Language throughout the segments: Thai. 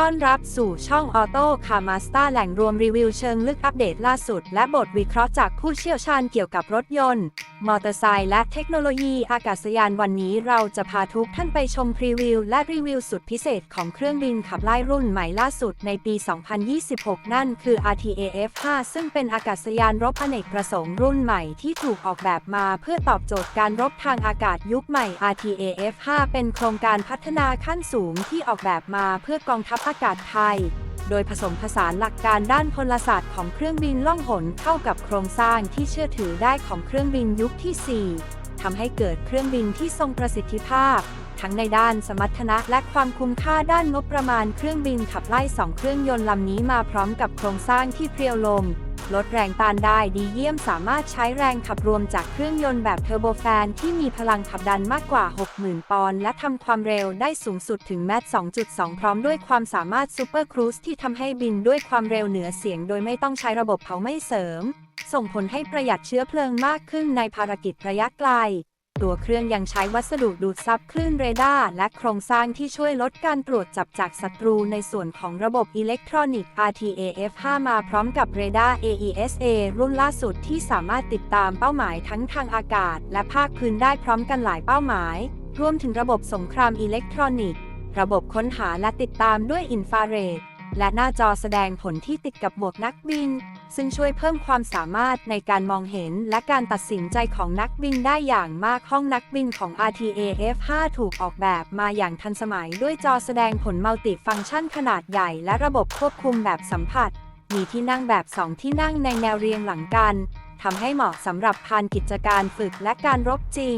ต้อนรับสู่ช่องออโต้คามาสตาแหล่งรวมรีวิวเชิงลึกอัปเดตล่าสุด และบทวิเคราะห์จากผู้เชี่ยวชาญเกี่ยวกับรถยนต์ มอเตอร์ไซค์และเทคโนโลยีอากาศยานวันนี้เราจะพาทุกท่านไปชมพรีวิว และรีวิวสุดพิเศษของเครื่องบินขับไล่รุ่นใหม่ล่าสุดในปี 2026 นั่นคือ RTAF 5 ซึ่งเป็นอากาศยานรบอเนกประสงค์รุ่นใหม่ที่ถูกออกแบบมาเพื่อตอบโจทย์การรบทางอากาศยุคใหม่ RTAF 5 เป็นโครงการพัฒนาขั้นสูงที่ออกแบบมาเพื่อกองทัพอากาศไทย โดยผสมผสานหลักการด้านพลศาสตร์ของเครื่องบินล่องหนเข้ากับโครงสร้างที่เชื่อถือได้ของเครื่องบินยุคที่ 4ทำให้เกิดเครื่องบินที่ทรงประสิทธิภาพ ทั้งในด้านสมรรถนะและความคุ้มค่าด้านงบประมาณเครื่องบินขับไล่สองเครื่องยนต์ลำนี้มาพร้อมกับโครงสร้างที่เพรียวลม ลดแรงต้านได้ดีเยี่ยมสามารถใช้แรงขับรวมจากเครื่องยนต์แบบเทอร์โบแฟนที่มีพลังขับดันมากกว่า 60,000 ปอนด์และทำความเร็วได้สูงสุดถึงแมต2.2 พร้อมด้วยความสามารถซูเปอร์ครูซที่ทำให้บินด้วยความเร็วเหนือเสียงโดยไม่ต้องใช้ระบบเผาไหม้เสริม ส่งผลให้ประหยัดเชื้อเพลิงมากขึ้นในภารกิจระยะไกล ตัวเครื่องยังใช้วัสดุดูดซับคลื่นเรดาร์และโครงสร้างที่ช่วยลดการตรวจจับจากศัตรูในส่วนของระบบอิเล็กทรอนิกส์ RTAF5 มาพร้อมกับเรดาร์ AESA รุ่นล่าสุดที่สามารถติดตามเป้าหมายทั้งทางอากาศ และภาคพื้นได้พร้อมกันหลายเป้าหมาย รวมถึงระบบสงครามอิเล็กทรอนิกส์ ระบบค้นหาและติดตามด้วยอินฟราเรด และหน้าจอแสดงผลที่ติดกับหมวกนักบิน ซึ่งช่วยเพิ่มความสามารถในการมองเห็นและการตัดสินใจของนักบินได้อย่างมากห้องนักบินของ RTAF5 ถูกออกแบบมาอย่างทันสมัยด้วยจอแสดงผลมัลติฟังก์ชันขนาดใหญ่และระบบควบคุมแบบสัมผัส มีที่นั่งแบบ 2 ที่นั่งในแนวเรียงหลังกันทำให้เหมาะสำหรับพานกิจการฝึกและการรบจริง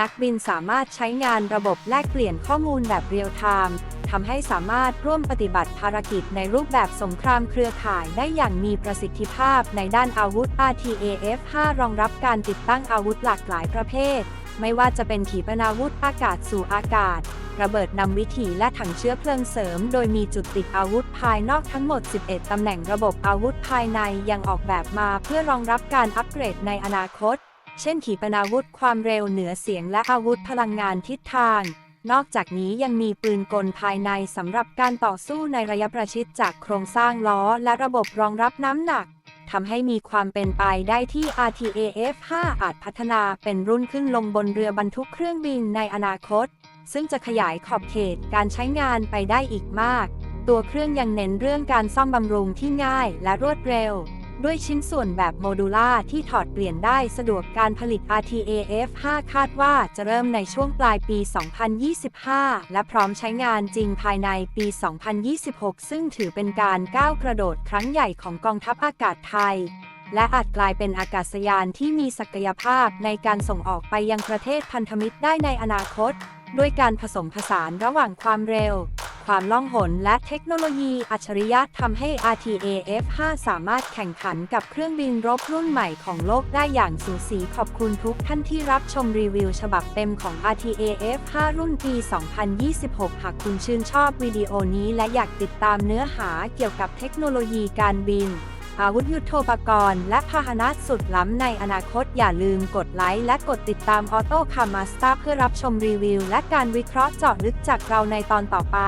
นักบินสามารถใช้งานระบบแลกเปลี่ยนข้อมูลแบบเรียลไทม์ ทำให้สามารถร่วมปฏิบัติภารกิจในรูปแบบสงครามเครือข่ายได้อย่างมีประสิทธิภาพในด้านอาวุธ RTAF5 รองรับการติดตั้งอาวุธหลากหลายประเภท ไม่ว่าจะเป็นขีปนาวุธอากาศสู่อากาศ ระเบิดนำวิถีและถังเชื้อเพลิงเสริม โดยมีจุดติดอาวุธภายนอกทั้งหมด 11 ตำแหน่งระบบอาวุธภายในยังออกแบบมาเพื่อรองรับการอัปเกรดในอนาคต เช่นขีปนาวุธความเร็วเหนือเสียงและอาวุธพลังงานทิศทาง นอกจากนี้ยังมีปืนกลภายในสำหรับการต่อสู้ในระยะประชิดจากโครงสร้างล้อและระบบรองรับน้ำหนักทำให้มีความเป็นไปได้ที่ RTAF5 อาจพัฒนาเป็นรุ่นขึ้นลงบนเรือบรรทุกเครื่องบินในอนาคต ซึ่งจะขยายขอบเขตการใช้งานไปได้อีกมาก ตัวเครื่องยังเน้นเรื่องการซ่อมบำรุงที่ง่ายและรวดเร็ว ด้วยชิ้นส่วนแบบโมดูล่าที่ถอดเปลี่ยนได้สะดวกการผลิต RTAF5 คาดว่าจะเริ่มในช่วงปลายปี 2025 และพร้อมใช้งานจริงภายในปี 2026 ซึ่งถือเป็นการก้าวกระโดดครั้งใหญ่ของกองทัพอากาศไทย และอาจกลายเป็นอากาศยานที่มีศักยภาพในการส่งออกไปยังประเทศพันธมิตรได้ในอนาคต ด้วยการผสมผสานระหว่างความเร็ว ความล่องหนและเทคโนโลยีอัจฉริยะทำให้ RTAF5 สามารถแข่งขันกับเครื่องบินรบรุ่นใหม่ของโลกได้อย่างสูสีขอบคุณทุกท่านที่รับชมรีวิวฉบับเต็มของ RTAF5 รุ่นปี 2026 หากคุณชื่นชอบวิดีโอนี้และอยากติดตามเนื้อหาเกี่ยวกับเทคโนโลยีการบิน อาวุธยุโทโธปกรณ์ และพาหนะสุดล้ำในอนาคตอย่าลืมกดไลค์และกดติดตามออโต้คามาสตาเพื่อรับชมรีวิว และการวิเคราะห์เจาะลึกจากเราในตอนต่อไป